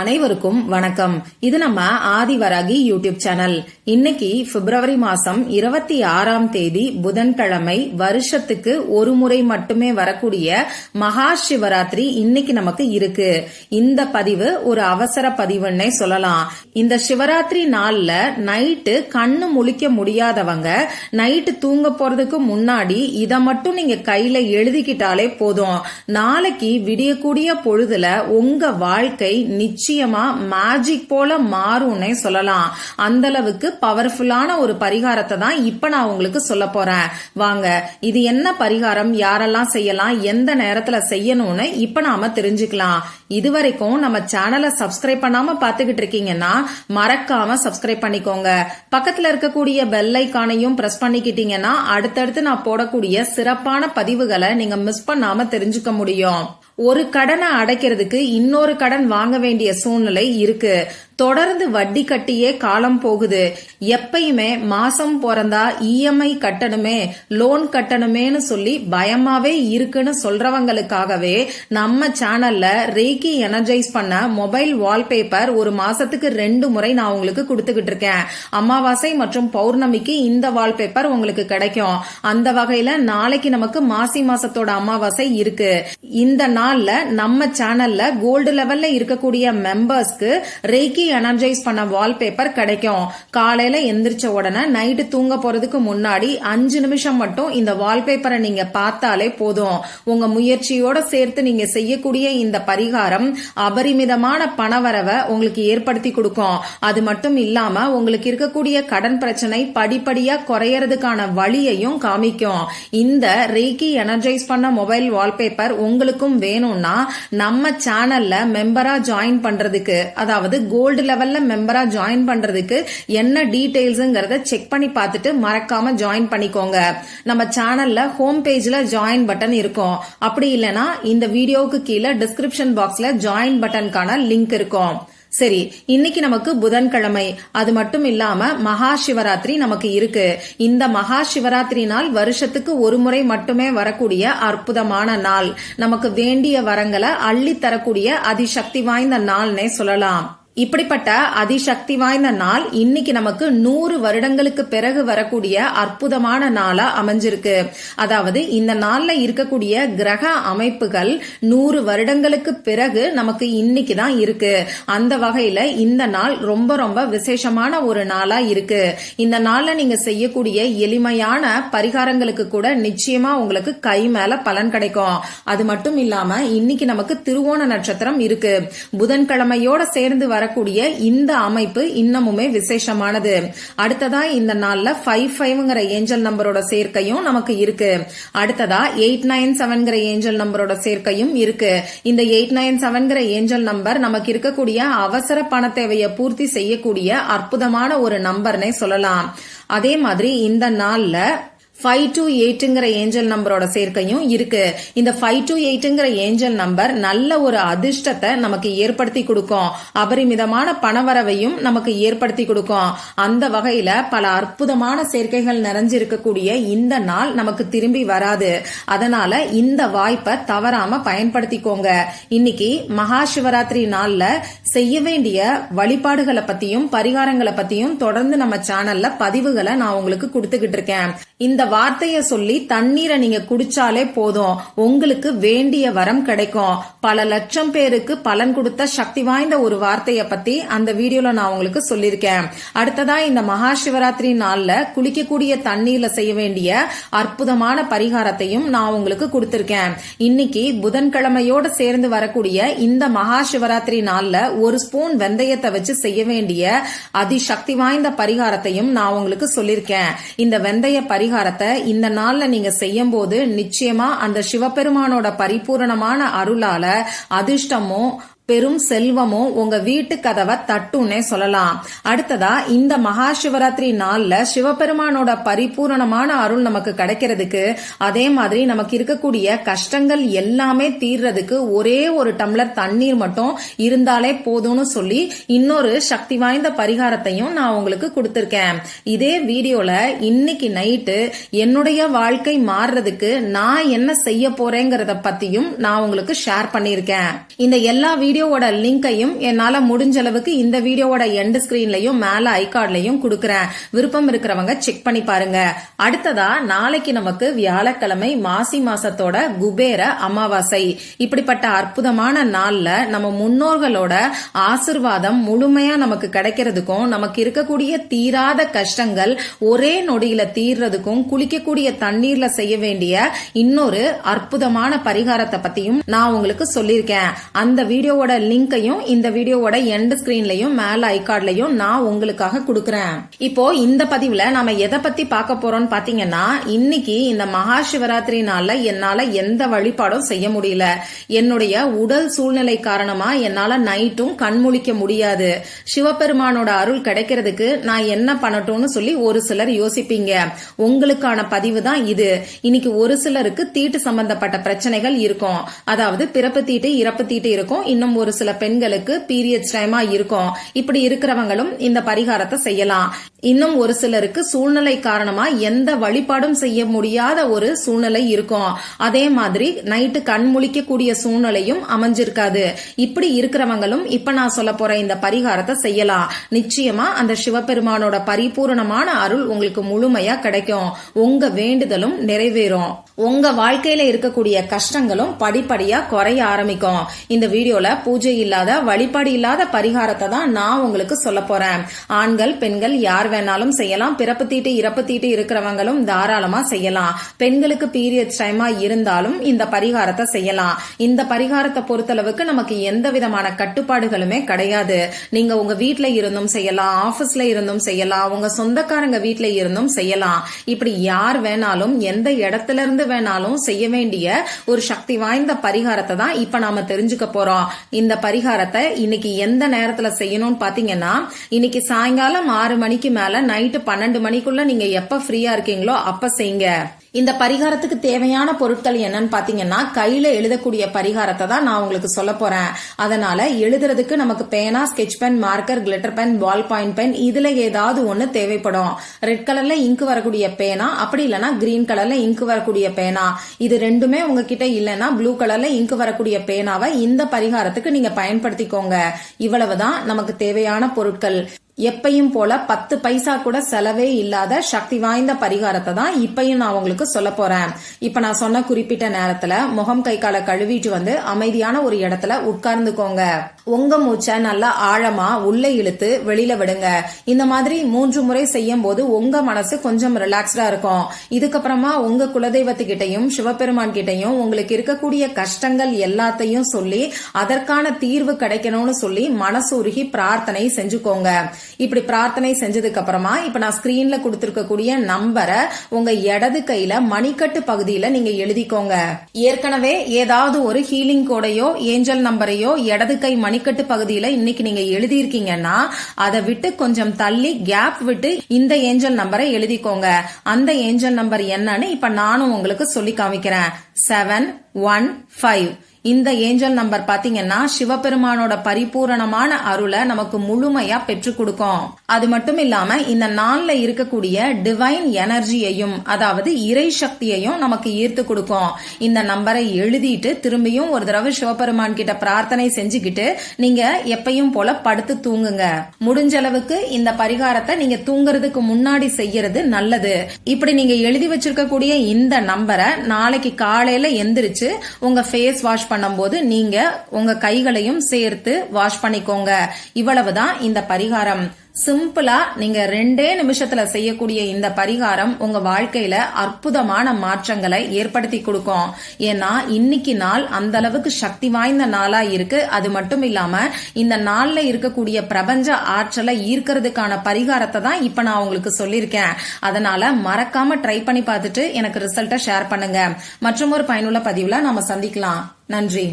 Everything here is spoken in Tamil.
அனைவருக்கும் வணக்கம். இது நம்ம ஆதிவராகி யூடியூப் சேனல். இன்னைக்கு பிப்ரவரி மாசம் இருபத்தி ஆறாம் தேதி புதன்கிழமை வருஷத்துக்கு ஒரு முறை மட்டுமே வரக்கூடிய மகா சிவராத்திரி இன்னைக்கு நமக்கு இருக்கு. இந்த பதிவு ஒரு அவசர பதிவுன்னே சொல்லலாம். இந்த சிவராத்திரி நாள்ல நைட்டு கண்ணு முழிக்க முடியாதவங்க நைட்டு தூங்க போறதுக்கு முன்னாடி இத மட்டும் நீங்க கையில எழுதிக்கிட்டாலே போதும். நாளைக்கு விடியக்கூடிய பொழுதுல உங்க வாழ்க்கை நிச்சயம் மேஜிக் போல மாறும்னே சொல்லலாம். அந்த அளவுக்கு பவர்ஃபுல்லான ஒரு பரிகாரத்தை தான் இப்ப நான் உங்களுக்கு சொல்ல போறேன். வாங்க இது என்ன பரிகாரம்? யாரெல்லாம் செய்யலாம்? எந்த நேரத்துல செய்யணும்னு இப்ப நாம தெரிஞ்சுக்கலாம். இதுவரைக்கும் நம்ம சேனலை சப்ஸ்கிரைப் பண்ணாம பாத்துக்கிட்டு இருக்கீங்கன்னா மறக்காம சப்ஸ்கிரைப் பண்ணிக்கோங்க. பக்கத்துல இருக்கக்கூடிய பெல் ஐக்கானையும் பிரஸ் பண்ணிக்கிட்டீங்கன்னா அடுத்தடுத்து நான் போடக்கூடிய சிறப்பான பதிவுகளை நீங்க மிஸ் பண்ணாம தெரிஞ்சுக்க முடியும். ஒரு கடனை அடைக்கிறதுக்கு இன்னொரு கடன் வாங்க வேண்டிய சூழ்நிலை இருக்கு. தொடர்ந்து வட்டி கட்டியே காலம் போகுது. எப்பயுமே மாசம் பிறந்தா இஎம்ஐ கட்டணுமே லோன் கட்டணுமேனு சொல்லி பயமாவே இருக்குன்னு சொல்றவங்களுக்காகவே நம்ம சேனல்ல ரேக்கி எனர்ஜைஸ் பண்ண மொபைல் வால்பேப்பர் ஒரு மாசத்துக்கு ரெண்டு முறை நான் உங்களுக்கு கொடுத்துக்கிட்டு இருக்கேன். அமாவாசை மற்றும் பௌர்ணமிக்கு இந்த வால்பேப்பர் உங்களுக்கு கிடைக்கும். அந்த வகையில நாளைக்கு நமக்கு மாசி மாசத்தோட அமாவாசை இருக்கு. இந்த நாள் நாள்ல நம்ம சேனல்ல கோல்டு லெவல்ல இருக்கக்கூடிய மெம்பர்ஸ்க்கு ரெய்கி எனர்ஜைஸ் பண்ண வால்பேப்பர் கிடைக்கும். காலையில எந்திரிச்ச உடனே நைட்டு தூங்க போறதுக்கு முன்னாடி அஞ்சு நிமிஷம் மட்டும் இந்த வால்பேப்பரை நீங்க பார்த்தாலே போதும். உங்க முயற்சியோட சேர்த்து நீங்க செய்யக்கூடிய இந்த பரிகாரம் அபரிமிதமான பணவரவை உங்களுக்கு ஏற்படுத்தி கொடுக்கும். அது மட்டும் இல்லாம உங்களுக்கு இருக்கக்கூடிய கடன் பிரச்சனை படிப்படியா குறையறதுக்கான வழியையும் காமிக்கும். இந்த ரெய்கி எனர்ஜைஸ் பண்ண மொபைல் வால்பேப்பர் உங்களுக்கும் வேணும். வேணும்னா நம்ம சேனல்ல மெம்பரா ஜாயின் பண்றதுக்கு அதாவது கோல்டு லெவல்ல மெம்பரா ஜாயின் பண்றதுக்கு என்ன டீடைல்ஸ்ங்கிறத செக் பண்ணி பார்த்துட்டு மறக்காம ஜாயின் பண்ணிக்கோங்க. நம்ம சேனல்ல ஹோம் பேஜ்ல ஜாயின் பட்டன் இருக்கும். அப்படி இல்லைன்னா இந்த வீடியோவுக்கு கீழே டிஸ்கிரிப்ஷன் பாக்ஸ்ல ஜாயின் பட்டனுக்கான லிங்க் இருக்கும். சரி இன்னைக்கு நமக்கு புதன்கிழமை. அது மட்டும் இல்லாம மகா சிவராத்திரி நமக்கு இருக்கு. இந்த மகா சிவராத்திரி நாள் வருஷத்துக்கு ஒரு முறை மட்டுமே வரக்கூடிய அற்புதமான நாள். நமக்கு வேண்டிய வரங்களை அள்ளி தரக்கூடிய அதிசக்தி வாய்ந்த நாள்னே சொல்லலாம். இப்படிப்பட்ட அதிசக்தி வாய்ந்த நாள் இன்னைக்கு நமக்கு நூறு வருடங்களுக்கு பிறகு வரக்கூடிய அற்புதமான நாளா அமைஞ்சிருக்கு. அதாவது இந்த நாள்ல இருக்கக்கூடிய கிரக அமைப்புகள் நூறு வருடங்களுக்கு பிறகு நமக்கு இன்னைக்கு தான் இருக்கு. அந்த வகையில இந்த நாள் ரொம்ப ரொம்ப விசேஷமான ஒரு நாளா இருக்கு. இந்த நாள்ல நீங்க செய்யக்கூடிய எளிமையான பரிகாரங்களுக்கு கூட நிச்சயமா உங்களுக்கு கை மேல பலன் கிடைக்கும். அது மட்டும் இல்லாம இன்னைக்கு நமக்கு திருவோண நட்சத்திரம் இருக்கு. புதன்கிழமையோட சேர்ந்து வர வரக்கூடிய இந்த அமைப்பு இன்னமுமே விசேஷமானது. அடுத்ததா இந்த நாள்ல ஃபைவ் ஃபைவ்ங்கிற ஏஞ்சல் நம்பரோட சேர்க்கையும் நமக்கு இருக்கு. அடுத்ததா எயிட் நைன் செவன்கிற ஏஞ்சல் நம்பரோட சேர்க்கையும் இருக்கு. இந்த எயிட் நைன் செவன்கிற ஏஞ்சல் நம்பர் நமக்கு இருக்கக்கூடிய அவசர பண தேவையை பூர்த்தி செய்யக்கூடிய அற்புதமான ஒரு நம்பர்னே சொல்லலாம். அதே மாதிரி இந்த நாள்ல ஃபைவ் டூ எயிட்டுங்கிற ஏஞ்சல் நம்பரோட சேர்க்கையும் இருக்கு. இந்த ஃபைவ் டூ எயிட்டுங்கிற ஏஞ்சல் நம்பர் நல்ல ஒரு அதிர்ஷ்டத்தை நமக்கு ஏற்படுத்தி கொடுக்கும். அபரிமிதமான பணவரவையும் நமக்கு ஏற்படுத்தி கொடுக்கும். அந்த வகையில பல அற்புதமான சேர்க்கைகள் நிறைஞ்சிருக்கக்கூடிய இந்த நாள் நமக்கு திரும்பி வராது. அதனால இந்த வாய்ப்பை தவறாம பயன்படுத்திக்கோங்க. இன்னைக்கு மகா சிவராத்திரி நாள்ல செய்ய வேண்டிய வழிபாடுகளை பத்தியும் பரிகாரங்களை பத்தியும் தொடர்ந்து நம்ம சேனல்ல பதிவுகளை நான் உங்களுக்கு கொடுத்துக்கிட்டு இருக்கேன். இந்த வார்த்தைய சொல்லி தண்ணீரை நீங்க குடிச்சாலே போதும். உங்களுக்கு வேண்டிய வரம் கிடைக்கும். பல லட்சம் பேருக்கு பலன் கொடுத்த சக்தி வாய்ந்த ஒரு வார்த்தைய பத்தி அந்த வீடியோல நான் உங்களுக்கு சொல்லியிருக்கேன். அடுத்ததா இந்த மகா சிவராத்திரி நாள்ல குளிக்கக்கூடிய தண்ணீர்ல செய்ய வேண்டிய அற்புதமான பரிகாரத்தையும் நான் உங்களுக்கு கொடுத்திருக்கேன். இன்னைக்கு புதன்கிழமையோட சேர்ந்து வரக்கூடிய இந்த மகா சிவராத்திரி நாள்ல ஒரு ஸ்பூன் வெந்தயத்தை வச்சு செய்ய வேண்டிய அதிசக்தி வாய்ந்த பரிகாரத்தையும் நான் உங்களுக்கு சொல்லியிருக்கேன். இந்த வெந்தய பரிகாரத்தை இந்த நாள்ல நீங்க செய்யும் போது நிச்சயமா அந்த சிவபெருமானோட பரிபூரணமான அருளால அதிர்ஷ்டமும் பெரும் செல்வமும் உங்க வீட்டு கதவை தட்டுன்னே சொல்லலாம். அடுத்ததா இந்த மகா சிவராத்திரி நாள்ல சிவபெருமானோட பரிபூரணமான அருள் நமக்கு கிடைக்கிறதுக்கு அதே மாதிரி நமக்கு இருக்கக்கூடிய கஷ்டங்கள் எல்லாமே தீர்றதுக்கு ஒரே ஒரு டம்ளர் தண்ணீர் மட்டும் இருந்தாலே போதும்னு சொல்லி இன்னொரு சக்தி வாய்ந்த பரிகாரத்தையும் நான் உங்களுக்கு கொடுத்திருக்கேன். இதே வீடியோல இன்னைக்கு நைட்டு என்னுடைய வாழ்க்கை மாறுறதுக்கு நான் என்ன செய்ய போறேங்கிறத பத்தியும் நான் உங்களுக்கு ஷேர் பண்ணியிருக்கேன். இந்த எல்லா வீடியோ வீடியோவோட லிங்கையும் என்னால முடிஞ்ச அளவுக்கு இந்த வீடியோவோட எண்ட் ஸ்கிரீன்லயும் மேல ஐகார்ட்லயும் கொடுக்கறேன். விருப்பம் இருக்கிறவங்க செக் பண்ணி பாருங்க. அடுத்ததா நாளைக்கு நமக்கு வியாழக்கிழமை மாசி மாசத்தோட குபேர அமாவாசை. இப்படிப்பட்ட அற்புதமான நாள்ல நம்ம முன்னோர்களோட ஆசிர்வாதம் முழுமையா நமக்கு கிடைக்கிறதுக்கும் நமக்கு இருக்கக்கூடிய தீராத கஷ்டங்கள் ஒரே நொடியில தீர்றதுக்கும் குளிக்கக்கூடிய தண்ணீர்ல செய்ய வேண்டிய இன்னொரு அற்புதமான பரிகாரத்தை பத்தியும் நான் உங்களுக்கு சொல்லியிருக்கேன். அந்த வீடியோவோட லிங்கையும் இந்த வீடியோவோட எண்ட் ஸ்கிரீன்லயும் மேல ஐகார்ட்லயும் நான் உங்களுக்காக கொடுக்கறேன். இப்போ இந்த பதிவுல நாம எதை பத்தி பார்க்க போறோம்னு பாத்தீங்கன்னா இன்னைக்கு இந்த மகா சிவராத்திரி நாள்ல என்னால எந்த வழிபாடும் செய்ய முடியல. என்னுடைய உடல் சூழ்நிலை காரணமா என்னால நைட்டும் கண்முழிக்க முடியாது. சிவபெருமானோட அருள் கிடைக்கிறதுக்கு நான் என்ன பண்ணட்டும்னு சொல்லி ஒரு சிலர் யோசிப்பீங்க. உங்களுக்கான பதிவு தான் இது. இன்னைக்கு ஒரு சிலருக்கு தீட்டு சம்பந்தப்பட்ட பிரச்சனைகள் இருக்கும். அதாவது பிறப்பு தீட்டு இறப்பு தீட்டு இருக்கும். இன்னும் ஒரு சில பெண்களுக்கு பீரியட்ஸ் டைமா இருக்கும். இப்படி இருக்கிறவங்களும் இந்த பரிகாரத்தை செய்யலாம். இன்னும் ஒரு சிலருக்கு சூழ்நிலை காரணமா எந்த வழிபாடும் செய்ய முடியாத ஒரு சூழ்நிலை இருக்கும். அதே மாதிரி நைட்டு கண் முழிக்கக்கூடிய சூழ்நிலையும் அமைஞ்சிருக்காது. இப்படி இருக்கிறவங்களும் இப்ப நான் சொல்ல போற இந்த பரிகாரத்தை செய்யலாம். நிச்சயமா அந்த சிவபெருமானோட பரிபூரணமான அருள் உங்களுக்கு முழுமையா கிடைக்கும். உங்க வேண்டுதலும் நிறைவேறும். உங்க வாழ்க்கையில இருக்கக்கூடிய கஷ்டங்களும் படிப்படியா குறைய ஆரம்பிக்கும். இந்த வீடியோல பூஜை இல்லாத வழிபாடு இல்லாத பரிகாரத்தை தான் நான் உங்களுக்கு சொல்ல போறேன். ஆண்கள் பெண்கள் யார் வேணாலும் செய்யலாம். பிறப்பு தீட்டு இறப்பு தீட்டு இருக்கிறவங்களும் தாராளமா செய்யலாம். பெண்களுக்கு பீரியட்ஸ் டைமா இருந்தாலும் இந்த பரிகாரத்தை செய்யலாம். இந்த பரிகாரத்தை பொறுத்தளவுக்கு நமக்கு எந்த விதமான கட்டுப்பாடுகளுமே கிடையாது. நீங்க உங்க வீட்டுல இருந்தும் செய்யலாம் ஆபீஸ்ல இருந்தும் செய்யலாம் உங்க சொந்தக்காரங்க வீட்டுல இருந்தும் செய்யலாம். இப்படி யார் வேணாலும் எந்த இடத்துல இருந்து வேணாலும் செய்ய வேண்டிய ஒரு சக்தி வாய்ந்த பரிகாரத்தை தான் இப்ப நாம தெரிஞ்சுக்க போறோம். இந்த பரிகாரத்தை இன்னைக்கு எந்த நேரத்துல செய்யணும்னு பாத்தீங்கன்னா இன்னைக்கு சாயங்காலம் ஆறு மணிக்கு மேல நைட்டு பன்னெண்டு மணிக்குள்ள நீங்க எப்ப ஃப்ரீயா இருக்கீங்களோ அப்ப செய்யுங்க. இந்த பரிகாரத்துக்கு தேவையான பொருட்கள் என்னன்னு பாத்தீங்கன்னா கையில எழுதக்கூடிய பரிகாரத்தை தான் நான் உங்களுக்கு சொல்ல போறேன். அதனால எழுதுறதுக்கு நமக்கு பேனா sketch pen marker glitter pen ball point pen இதுல ஏதாவது ஒண்ணு தேவைப்படும். ரெட் கலர்ல இங்கு வரக்கூடிய பேனா அப்படி இல்லைன்னா கிரீன் கலர்ல இங்கு வரக்கூடிய பேனா. இது ரெண்டுமே உங்ககிட்ட இல்லைன்னா ப்ளூ கலர்ல இங்கு வரக்கூடிய பேனாவை இந்த பரிகாரத்துக்கு நீங்க பயன்படுத்திக்கோங்க. இவ்வளவுதான் நமக்கு தேவையான பொருட்கள். எப்பையும் போல பத்து பைசா கூட செலவே இல்லாத சக்தி வாய்ந்த பரிகாரத்தை தான் இப்பையும் நான் உங்களுக்கு சொல்ல போறேன். இப்ப நான் சொன்ன குறிப்பிட்ட நேரத்துல முகம் கை காலை கழுவிட்டு வந்து அமைதியான ஒரு இடத்துல உட்கார்ந்துக்கோங்க. உங்க மூச்சை நல்லா ஆழமா உள்ள இழுத்து வெளியில விடுங்க. இந்த மாதிரி மூன்று முறை செய்யும் போது உங்க மனசு கொஞ்சம் ரிலாக்ஸ்டா இருக்கும். இதுக்கப்புறமா உங்க குலதெய்வத்துக்கிட்டையும் சிவபெருமான் கிட்டையும் உங்களுக்கு இருக்கக்கூடிய கஷ்டங்கள் எல்லாத்தையும் சொல்லி அதற்கான தீர்வு கிடைக்கணும்னு சொல்லி மனசுருகி பிரார்த்தனை செஞ்சுக்கோங்க. இப்படி பிரார்த்தனை செஞ்சதுக்கு அப்புறமா இப்ப நான் ஸ்கிரீன்ல கொடுத்திருக்கக்கூடிய நம்பரை உங்க இடது கையில மணிக்கட்டு பகுதியில நீங்க எழுதிக்கோங்க. ஏற்கனவே ஏதாவது ஒரு ஹீலிங் கோடையோ ஏஞ்சல் நம்பரையோ இடது கை மணி மணிக்கட்டு பகுதியில இன்னைக்கு நீங்க எழுதியிருக்கீங்கன்னா அதை விட்டு கொஞ்சம் தள்ளி கேப் விட்டு இந்த ஏஞ்சல் நம்பரை எழுதிக்கோங்க. அந்த ஏஞ்சல் நம்பர் என்னன்னு இப்ப நானும் உங்களுக்கு சொல்லி காமிக்கிறேன். செவன் ஒன் ஃபைவ் இந்த ஏஞ்சல் நம்பர் பாத்தீங்கன்னா சிவபெருமானோட பரிபூரணமான அருளை நமக்கு முழுமையா பெற்றுக் கொடுக்கும். அது மட்டும் இல்லாம இந்த நாள்ல இருக்கக்கூடிய டிவைன் எனர்ஜியையும் அதாவது இறை சக்தியையும் நமக்கு ஈர்த்து கொடுக்கும். இந்த நம்பரை எழுதிட்டு திரும்பியும் ஒரு தடவை சிவபெருமான் கிட்ட பிரார்த்தனை செஞ்சுக்கிட்டு நீங்க எப்பையும் போல படுத்து தூங்குங்க. முடிஞ்ச அளவுக்கு இந்த பரிகாரத்தை நீங்க தூங்குறதுக்கு முன்னாடி செய்யறது நல்லது. இப்படி நீங்க எழுதி வச்சிருக்கக்கூடிய இந்த நம்பரை நாளைக்கு காலையில எந்திரிச்சு உங்க ஃபேஸ் வாஷ் வாஷ் பண்ணும்போது நீங்க உங்க கைகளையும் சேர்த்து வாஷ் பண்ணிக்கோங்க. இவ்வளவுதான் இந்த பரிகாரம். சிம்பிளா நீங்க ரெண்டே நிமிஷத்துல செய்யக்கூடிய இந்த பரிகாரம் உங்க வாழ்க்கையில அற்புதமான மாற்றங்களை ஏற்படுத்தி கொடுக்கும். ஏன்னா இன்னைக்கு நாள் அந்த அளவுக்கு சக்தி வாய்ந்த நாளா இருக்கு. அது மட்டும் இல்லாம இந்த நாள்ல இருக்கக்கூடிய பிரபஞ்ச ஆற்றலை ஈர்க்கிறதுக்கான பரிகாரத்தை தான் இப்ப நான் உங்களுக்கு சொல்லியிருக்கேன். அதனால மறக்காம ட்ரை பண்ணி பார்த்துட்டு எனக்கு ரிசல்ட்டை ஷேர் பண்ணுங்க. மற்றும் ஒரு பயனுள்ள பதிவுல நாம சந்திக்கலாம். நன்றி.